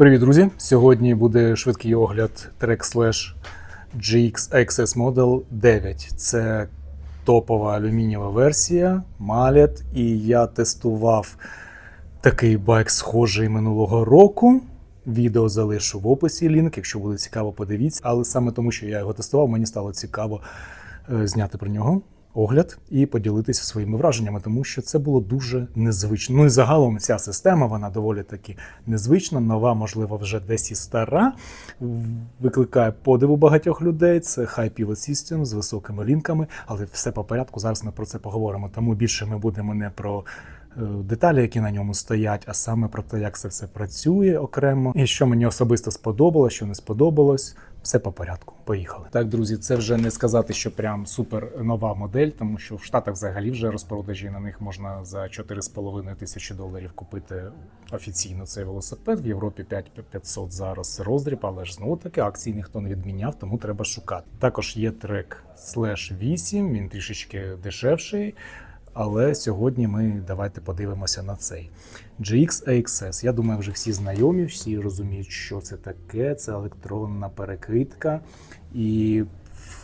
Привіт, друзі! Сьогодні буде швидкий огляд Trek Slash GX XS Model 9. Це топова алюмінієва версія Mallet, і я тестував такий байк схожий минулого року. Відео залишу в описі лінк, якщо буде цікаво, подивіться. Але саме тому, що я його тестував, мені стало цікаво е, зняти про нього огляд і поділитися своїми враженнями, тому що це було дуже незвично. Ну і загалом ця система вона доволі таки незвична, нова, можливо, вже десь і стара. Викликає подив у багатьох людей. Це High Pivot з високими лінками, але все по порядку. Зараз ми про це поговоримо. Тому більше ми будемо не про. е, Деталі, які на ньому стоять, а саме про те, як це все працює окремо, і що мені особисто сподобалось, що не сподобалось. Все по порядку. Поїхали. Так, друзі, це вже не сказати, що прям супер нова модель, тому що в Штатах взагалі вже розпродажі на них можна за 4,5 тисячі доларів купити офіційно цей велосипед. В Європі 5500 зараз роздріб, але ж знову таки акції ніхто не відміняв, тому треба шукати. Також є трек Slash 8, він трішечки дешевший. Але сьогодні ми давайте подивимося на цей GX AXS. Я думаю, вже всі знайомі, всі розуміють, що це таке. Це електронна перекидка, і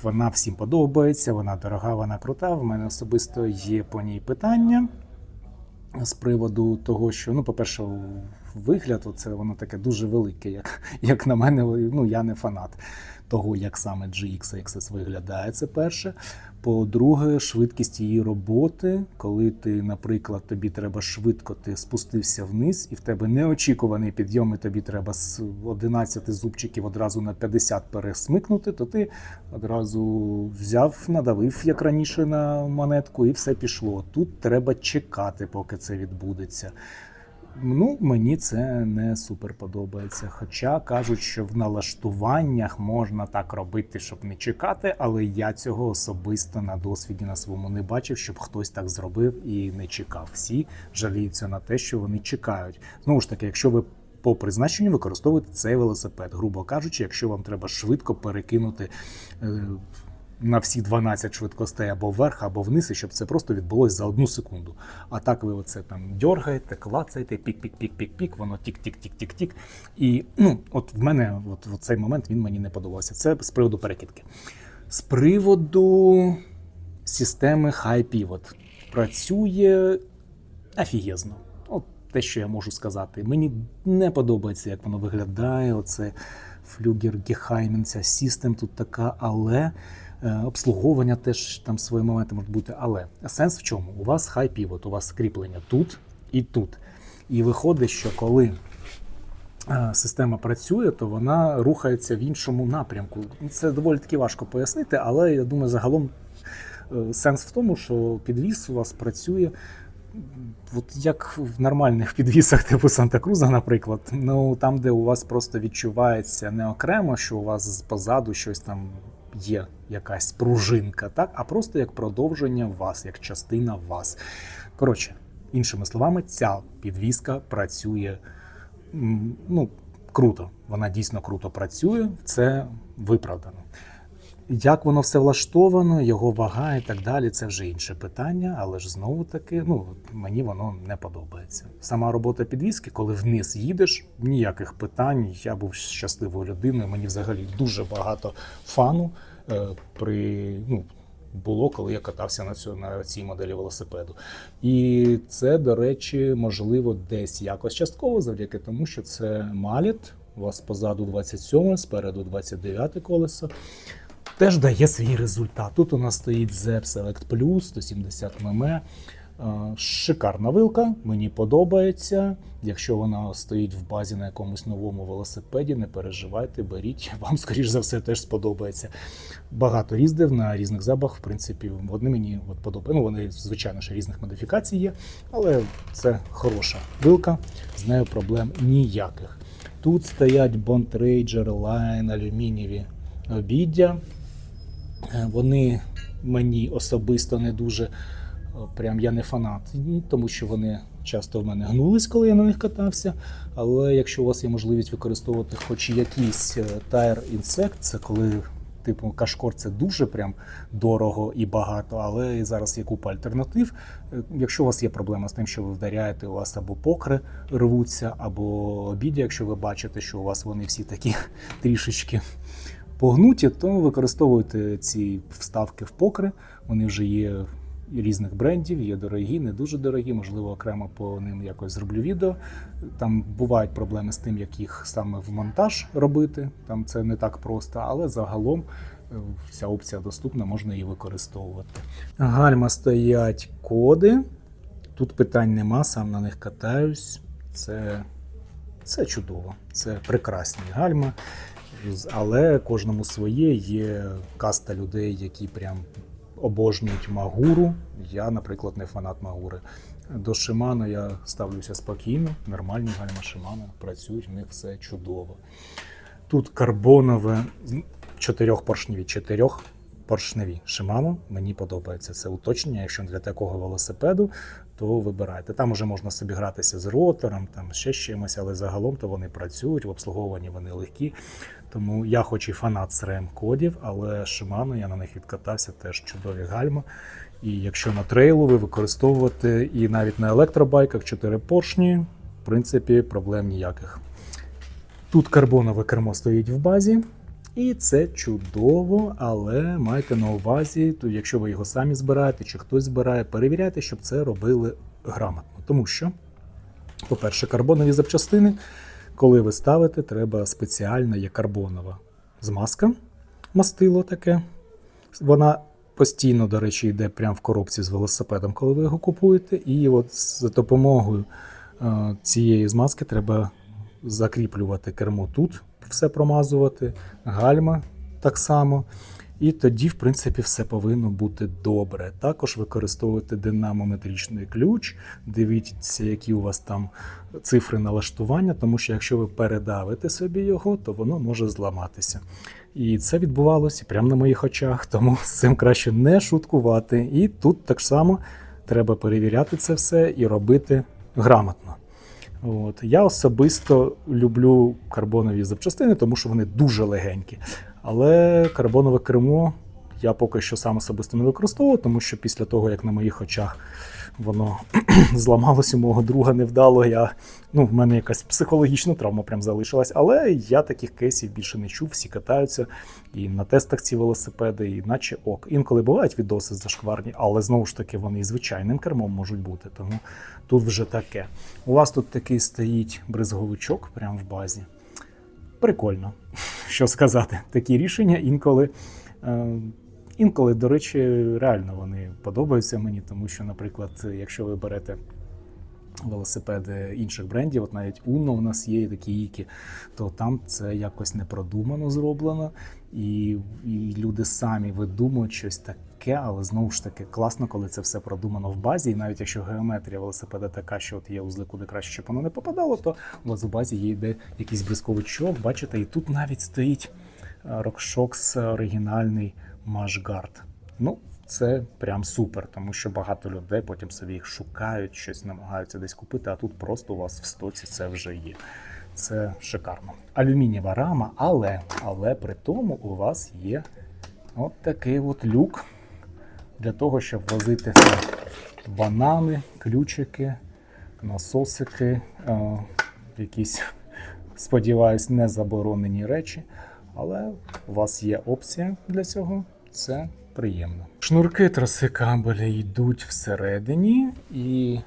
вона всім подобається. Вона дорога, вона крута. В мене особисто є по ній питання з приводу того, що, ну, по-перше, вигляд, це воно таке дуже велике, як, як на мене, ну я не фанат того, як саме GX XS виглядає. Це перше. По-друге, швидкість її роботи, коли ти, наприклад, тобі треба швидко, ти спустився вниз, і в тебе неочікуваний підйом, і тобі треба з 11 зубчиків одразу на 50 пересмикнути, то ти одразу взяв, надавив, як раніше, на монетку, і все пішло. Тут треба чекати, поки це відбудеться. Ну, мені це не супер подобається. Хоча кажуть, що в налаштуваннях можна так робити, щоб не чекати, але я цього особисто на досвіді на своєму не бачив, щоб хтось так зробив і не чекав. Всі жаліються на те, що вони чекають. Знову ж таки, якщо ви по призначенню використовуєте цей велосипед, грубо кажучи, якщо вам треба швидко перекинути. На всі 12 швидкостей або вверх, або вниз, і щоб це просто відбулося за одну секунду. А так ви оце там дергаєте, клацаєте, пік-пік-пік-пік-пік, воно тік-тік-тік-тік-тік. І ну, от в мене от, в цей момент він мені не подобався. Це з приводу перекидки. З приводу системи High Pivot. Працює офігезно. От те, що я можу сказати. Мені не подобається, як воно виглядає. Оце флюгер Гехаймен, ця систем тут така, але. Е, Обслуговування теж там свої моменти можуть бути. Але сенс в чому? У вас хай півот, у вас кріплення тут і тут. І виходить, що коли е, система працює, то вона рухається в іншому напрямку. Це доволі таки важко пояснити, але я думаю, загалом е, сенс в тому, що підвіз у вас працює. От як в нормальних підвісах типу Санта-Круза, наприклад, ну там, де у вас просто відчувається не окремо, що у вас позаду щось там є якась пружинка, так, а просто як продовження вас, як частина вас. Коротше, іншими словами, ця підвіска працює ну, круто. Вона дійсно круто працює, це виправдано. Як воно все влаштовано, його вага і так далі, це вже інше питання, але ж знову таки, ну мені воно не подобається. Сама робота підвіски, коли вниз їдеш, ніяких питань. Я був щасливою людиною. Мені взагалі дуже багато фану при ну. Було, коли я катався на цю на цій моделі велосипеду, і це, до речі, можливо, десь якось частково, завдяки тому, що це маліт. У вас позаду 27, спереду 29 колесо теж дає свій результат. Тут у нас стоїть ZEP Select Plus 170 мм. Е, Шикарна вилка, мені подобається. Якщо вона стоїть в базі на якомусь новому велосипеді, не переживайте, беріть. Вам, скоріш за все, теж сподобається. Багато їздив на різних забах. В принципі, вони мені от подобаються. Ну, вони, звичайно, ще різних модифікацій є, але це хороша вилка, з нею проблем ніяких. Тут стоять Bond Ranger Line, алюмінієві обіддя. Е, Вони мені особисто не дуже, прям я не фанат, тому що вони часто в мене гнулись, коли я на них катався. Але якщо у вас є можливість використовувати хоч якийсь е, Tire Insect, це коли типу кашкор це дуже прям дорого і багато, але зараз є купа альтернатив. Е, Якщо у вас є проблема з тим, що ви вдаряєте, у вас або покри рвуться, або обіді, якщо ви бачите, що у вас вони всі такі трішечки погнуті, то використовуйте ці вставки в покри. Вони вже є різних брендів, є дорогі, не дуже дорогі. Можливо, окремо по ним якось зроблю відео. Там бувають проблеми з тим, як їх саме в монтаж робити. Там це не так просто, але загалом е, вся опція доступна, можна її використовувати. Гальма стоять коди. Тут питань нема, сам на них катаюсь. Це, це чудово, це прекрасні гальма. Але кожному своє є каста людей, які прям обожнюють Магуру. Я, наприклад, не фанат Магури. До Шимана я ставлюся спокійно, нормальні гальма Шимана працюють, в них все чудово. Тут карбонове чотирьохпоршневі, чотирьохпоршневі Шимано Мені подобається це уточнення. Якщо для такого велосипеду, то вибирайте. Там уже можна собі гратися з ротором, там ще з чимось, але загалом то вони працюють, в обслуговуванні вони легкі. Тому я хоч і фанат crm кодів, але Shimano, я на них відкатався, теж чудові гальма. І якщо на трейлу ви використовувати і навіть на електробайках чотири поршні, в принципі, проблем ніяких. Тут карбонове кермо стоїть в базі, і це чудово, але майте на увазі, то якщо ви його самі збираєте чи хтось збирає, перевіряйте, щоб це робили грамотно. Тому що, по-перше, карбонові запчастини, коли ви ставите, треба спеціальна є карбонова змазка, мастило таке. Вона постійно, до речі, йде прямо в коробці з велосипедом, коли ви його купуєте. І от за допомогою е, цієї змазки треба закріплювати кермо тут, все промазувати, гальма так само. І тоді, в принципі, все повинно бути добре. Також використовуйте динамометричний ключ, дивіться, які у вас там цифри налаштування, тому що якщо ви передавите собі його, то воно може зламатися. І це відбувалося прямо на моїх очах, тому з цим краще не шуткувати. І тут так само треба перевіряти це все і робити грамотно. От. Я особисто люблю карбонові запчастини, тому що вони дуже легенькі. Але карбонове кермо я поки що сам особисто не використовував, тому що після того, як на моїх очах воно зламалось у мого друга невдало, я, ну, в мене якась психологічна травма прям залишилась. Але я таких кейсів більше не чув, всі катаються і на тестах ці велосипеди, і наче ок. Інколи бувають відоси зашкварні, але знову ж таки вони і звичайним кермом можуть бути. Тому тут вже таке. У вас тут такий стоїть бризговичок прямо в базі. Прикольно, що сказати. Такі рішення інколи. Е, інколи, до речі, реально вони подобаються мені, тому що, наприклад, якщо ви берете велосипеди інших брендів, от навіть Uno у нас є такі іки, то там це якось не продумано зроблено, і, і люди самі видумують щось таке, але знову ж таки класно, коли це все продумано в базі. І навіть якщо геометрія велосипеда така, що от є узли, куди краще, щоб воно не попадало, то у вас в базі є йде якийсь бризковичок, бачите, і тут навіть стоїть е, RockShox оригінальний Машгард. Ну, це прям супер, тому що багато людей потім собі їх шукають, щось намагаються десь купити, а тут просто у вас в стоці це вже є. Це шикарно. Алюмінієва рама, але, але при тому у вас є от такий от люк для того, щоб возити банани, ключики, насосики, е, якісь, сподіваюсь, не заборонені речі. Але у вас є опція для цього. Це приємно. Шнурки троси кабеля йдуть всередині. І,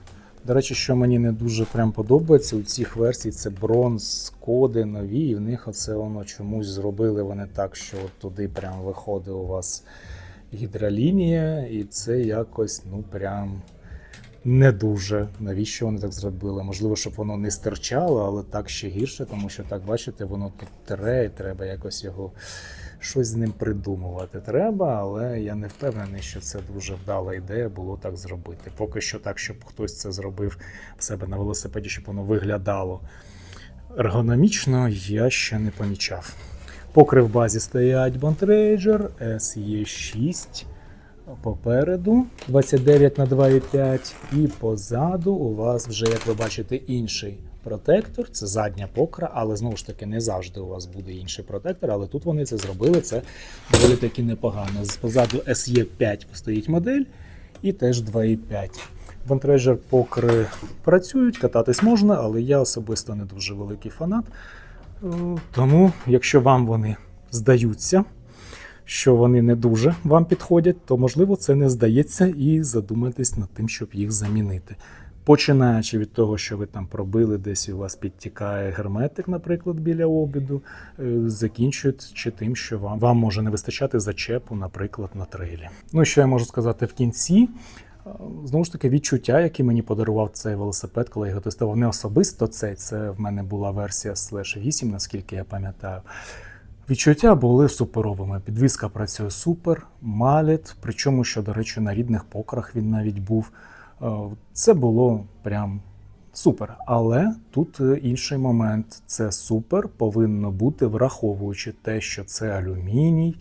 до речі, що мені не дуже прям подобається, у цих версій це бронз, коди нові, і в них оце воно чомусь зробили вони так, що от туди прям виходить у вас гідролінія, і це якось, ну прям. Не дуже. Навіщо вони так зробили? Можливо, щоб воно не стирчало, але так ще гірше, тому що так бачите, воно тут тере, і треба якось його щось з ним придумувати. Треба, але я не впевнений, що це дуже вдала ідея було так зробити. Поки що так, щоб хтось це зробив в себе на велосипеді, щоб воно виглядало ергономічно, я ще не помічав. Покри в базі стоять Bontrager SE6 попереду 29 на 2,5 і позаду у вас вже, як ви бачите, інший протектор, це задня покра, але знову ж таки не завжди у вас буде інший протектор, але тут вони це зробили. Це доволі таки непогано. Позаду SE5 стоїть модель і теж 2.5. Вантрежер покри працюють, кататись можна, але я особисто не дуже великий фанат. Е, Тому, якщо вам вони здаються, що вони не дуже вам підходять, то можливо це не здається і задумайтесь над тим, щоб їх замінити. Починаючи від того, що ви там пробили, десь у вас підтікає герметик, наприклад, біля обіду, е, закінчуючи тим, що вам, вам може не вистачати зачепу, наприклад, на трейлі. Ну і що я можу сказати в кінці? Е, Знову ж таки, відчуття, які мені подарував цей велосипед, коли я його тестував, не особисто цей. Це в мене була версія Slash 8, наскільки я пам'ятаю. Відчуття були суперовими. Підвізка працює супер, маліт, причому, що, до речі, на рідних покрах він навіть був. Е, Це було прям супер. Але тут е, інший момент. Це супер повинно бути, враховуючи те, що це алюміній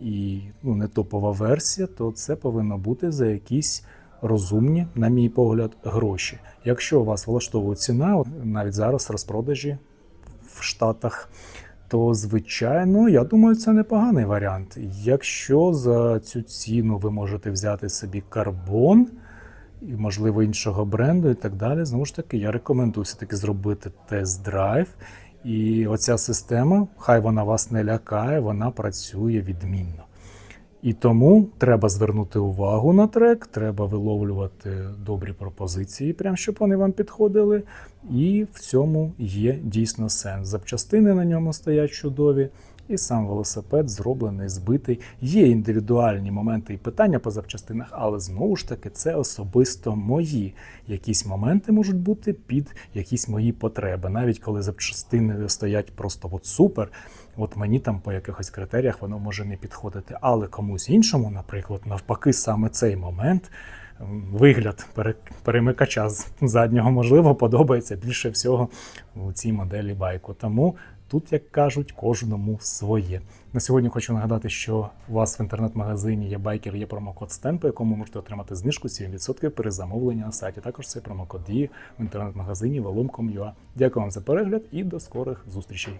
і ну, не топова версія, то це повинно бути за якісь розумні, на мій погляд, гроші. Якщо у вас влаштовує ціна, навіть зараз розпродажі в Штатах то звичайно, я думаю, це непоганий варіант. Якщо за цю ціну ви можете взяти собі карбон і, можливо, іншого бренду і так далі, знову ж таки, я рекомендую все-таки зробити тест-драйв. І оця система, хай вона вас не лякає, вона працює відмінно. І тому треба звернути увагу на трек, треба виловлювати добрі пропозиції, прям щоб вони вам підходили. І в цьому є дійсно сенс. Запчастини на ньому стоять чудові, і сам велосипед зроблений, збитий. Є індивідуальні моменти і питання по запчастинах, але знову ж таки це особисто мої. Якісь моменти можуть бути під якісь мої потреби. Навіть коли запчастини стоять просто от супер, от мені там по якихось критеріях воно може не підходити. Але комусь іншому, наприклад, навпаки, саме цей момент. Вигляд перемикача з заднього можливо подобається більше всього у цій моделі байку. Тому тут, як кажуть, кожному своє. На сьогодні хочу нагадати, що у вас в інтернет-магазині є байкер, є промокод STEM, по якому можете отримати знижку 7% при замовленні на сайті. Також цей промокод діє в інтернет-магазині valom.com.ua. Дякую вам за перегляд і до скорих зустрічей.